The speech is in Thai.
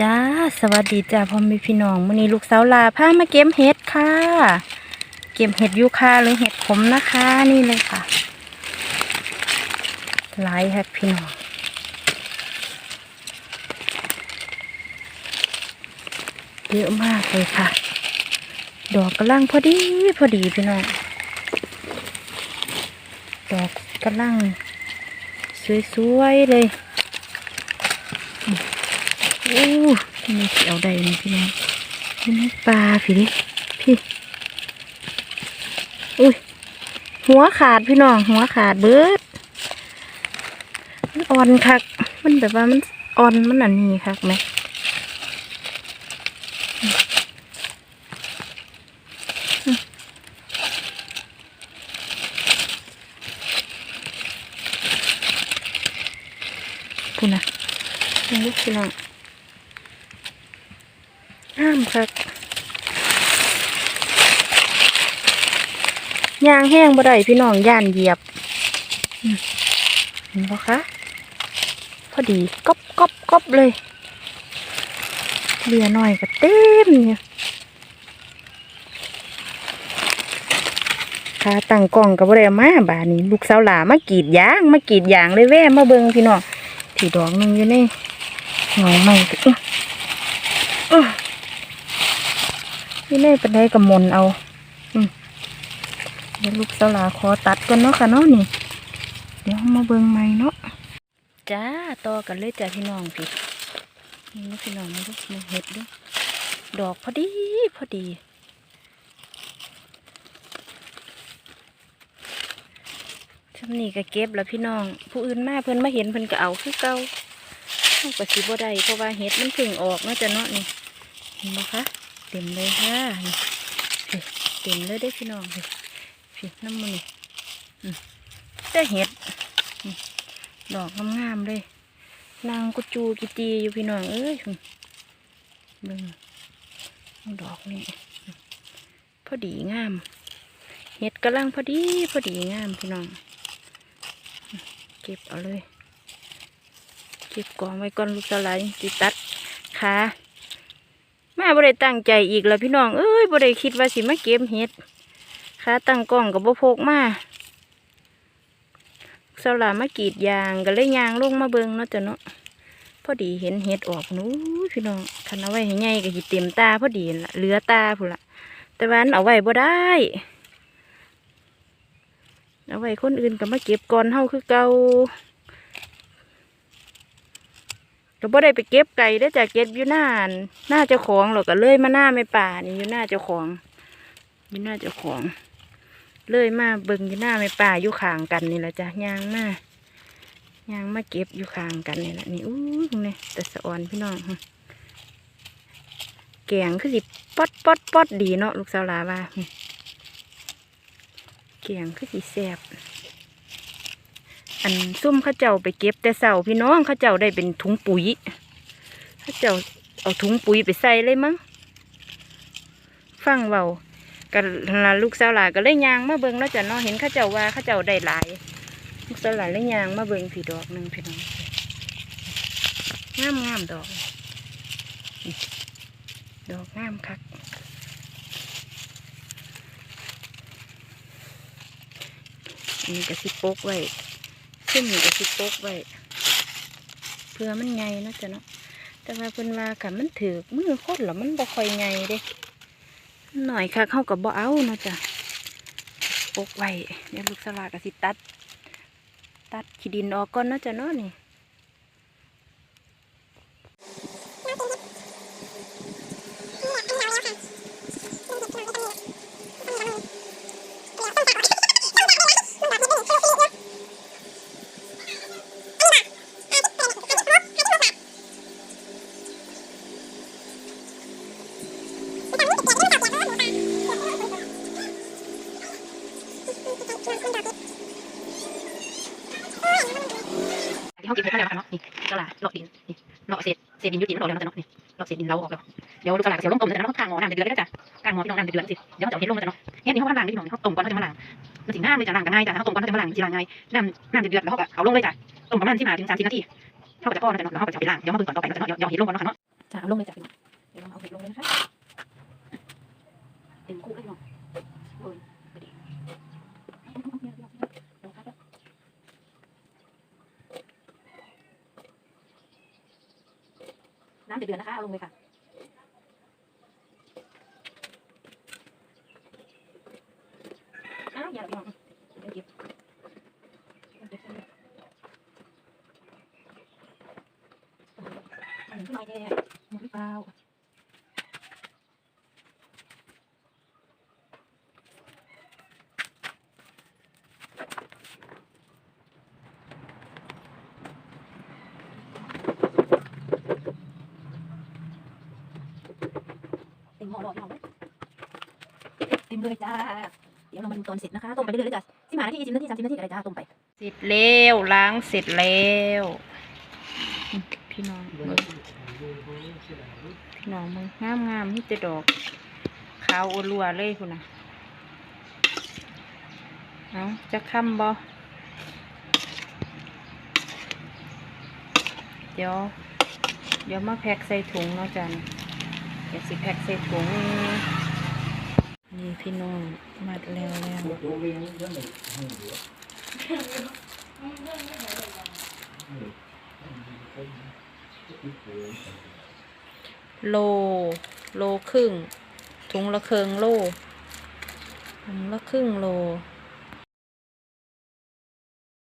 จ้า สวัสดีจ้าพ่อแม่พี่น้องมื้อนี้ลูกสาวลาพามาเก็บเห็ดค่ะ เก็บเห็ดยูคาหรือเห็ดขมนะคะ นี่เลยค่ะหลายแฮกพี่น้องเยอะมากเลยค่ะ ดอกกำลังพอดีพอดีพี่น้องดอกกำลังสวยๆเลย โอ้นี่สิเอาได้นี่พี่น้องนี่ในปลาพี่ดิพี่อุ้ยหัวขาดพี่น้องหัวขาดเบิดมันอ่อนคัก มันแบบว่ามันอ่อนมันอันนี้คักไหมอืมพูดนะนี่พี่น้อง ห้ามคักยางแห้งบ่ได้พี่น้องย่านเหยียบเห็นปะคะพอดีก๊อบก๊อบก๊อบเลยเลียหน่อยก็เต็มเนี่ยขาตั้งกล้องกับบ่ได้เอามาบานี้ลูกสาวหลามากรีดยางมากรีดยางเลยแว่มาเบิ่งพี่น้องที่ดอกหนึงอยู่ในเงาไม้ก็อ้อ นี่เลยเป็นได้กับมนเอาเดี๋ยวลูกสาลาขอตัดก่อนเนาะค่ะเนาะนี่ เดี๋ยวมาเบิ่งใหม่เนาะจ้าต่อกันเลยจ้าพี่น้องพี่นี่นะพี่น้องมาดูมาเห็ดดูดอกพอดีพอดีช่ำนี้ก็เก็บแล้วพี่น้อง ผู้อื่นมาเพิ่นมาเห็นเพิ่นก็เอาคือเก่ากระสิบ่ได้เพราะว่าเห็ดมันเพิ่งออกเนาจะเนาะนี่เห็นไหมคะ เต็มเลยค่ะนี่เต็มเลยได้พี่น้องสิสิน้ำมันนี่ได้เห็ดดอกงามๆเลยนางกุจูกิตีอยู่พี่น้องเอ้ยอืมเบิ่งดอกนี่พอดีงาม เห็ดกำลังพอดีพอดีงามพี่น้อง เก็บเอาเลย เก็บกองไว้ก่อนลูกสลายจิตัดขา แม่บ่ได้ตั้งใจอีกแล้วพี่น้องเอ้ยบ่ได้คิดว่าสิมาเก็บเห็ดขาตั้งกล้องกับบ่พกมาสลามากรีดยางก็เลยยางลงมาเบิงเนาะจ้ะเนาะพอดีเห็นเห็ดออกนู้พี่น้องคันเอาไว้ให้ใหญ่ก็สิเต็มตาพอดีนั่นละเหลือตาพุ่นละแต่ว่าอันเอาไว้บ่ได้เอาไว้คนอื่นก็มาเก็บก่อนเฮาคือเก่า ก็บ่ได้ไปเก็บไก่ได้จากเก็บอยู่หน้าหน้าเจ้าของหรอกก็เลยมาหน้าไม่ป่านี่อยู่หน้าเจ้าของอยู่หน้าเจ้าของเลยมาเบิ่งอยู่หน้าไม่ป่าอยู่ข้างกันนี่แหละจ้ะยางมายางมาเก็บอยู่ข้างกันนี่แหละนี่อู้ยนี่แต่สะอ่อนพี่น้องแกงคือสิป๊อดป๊อดป๊อดดีเนาะลูกสาวลาว่าแกงคือสิแซ่บ อันซุ่มข้าเจ้าไปเก็บแต่เสาพี่น้องข้าเจ้าได้เป็นถุงปุ๋ยข้าเจ้าเอาถุงปุ๋ยไปใส่เลยมั้งฟังเบากันลาลูกสาวหลาก็เลยยางมาเบิงแล้วจ้ะนาะเห็นข้าเจ้าว่าข้าเจ้าได้หลาย ลูกสาวหลาเลยยางมาเบิงผีดอกหนึ่งพี่น้องงามงามๆดอก ดอกงามคักอันนี้ก็สิโป๊กไว้ ขึ้นอยู่กับสิโปกไว้เพื่อมันไงนาะจ๊ะเนาะแต่ว่าเพิ่นว่ากันมันถือมือคนแล้วมันบ่ค่อยไงเด้หน่อยค่ะเข้ากับบ่เอานาะจ๊ะโปกไว้เดี๋ยวลูกสลากับสิตัด ตัดขี้ดินออกก่อนนาะจ๊ะเนาะนี่ ที่เขาเก็บเห็ดมาแล้วค่ะเนาะนี่สลาเลาะดินนี่เลาะเศษเศษดินยุติมันออกแล้วนะจ้ะเนาะนี่เลาะเศษดินเราออกแล้วเดี๋ยวลูกสลาก็เสียวลงต้มเลยจ้ะเนาะข้างหม้อน้ำเดือดๆเลยนะจ้ะกางหอพี่น้องน้ำเดือดสิเดี๋ยวเราจะเอาเห็นลมจ้ะเนาะเห็ดนี่เขามาล้างนี่พี่น้องเขาต้มก่อนเขาจะมาล้างมันสิน้ำเลยจ้ะล้างกันง่ายจ้ะเขาต้มก่อนเขาจะมาล้างมันสิล้างง่ายน้ำน้ำเดือดแล้วเขาก็เอาลงเลยจ้ะต้มประมาณสิบห้าถึงสามสิบนาทีเขาก็จะพอนะจ้ะเนาะแล้วเขาก็จะไปล้างเดี๋ยวมาเบิ่งก่อนต่อไปเนาะจ้ะเนาะเดี๋ยวเห็นลมก่อนเนาะค่ะเนาะค่ะเอาลงเลยจ้ะพี่น้องเดี๋ยวลองเอาเห็ดลงเลยนะคะเต็มคุกเลยพี่น้องโอ้ยไปดิลงครับ น้ำเดือดๆนะคะเอาลงเลยค่ะอ้าวอย่าพี่น้องเดี๋ยวเก็บเดี๋ยวเก็บอันนี้ขึ้นมาแย่หมดหรือเปล่า เต็มหม้อรอพี่น้องเต็มเลยจ้า เดี๋ยวเรามาดูตอนเสร็จนะคะ ต้มไปเรื่อยๆเลยจ้ะสิบห้านาทีสิบนาทีสามสิบนาทีอะไรจ้า ต้มไป เสร็จแล้วล้างเสร็จแล้วพี่น้องพี่น้องมึงงามงามๆที่จะดอก ขาวอลัวเลยคุณนะเอาจะค้ำบ่เดี๋ยว เดี๋ยวมาแพ็คใส่ถุงเนาะจัน เดี๋ยวสิแพ็คใส่ถุงนี่พี่น้องมัดแล้วแล้วโล โลครึ่ง ถุงละเคิงโลถุงละครึ่งโล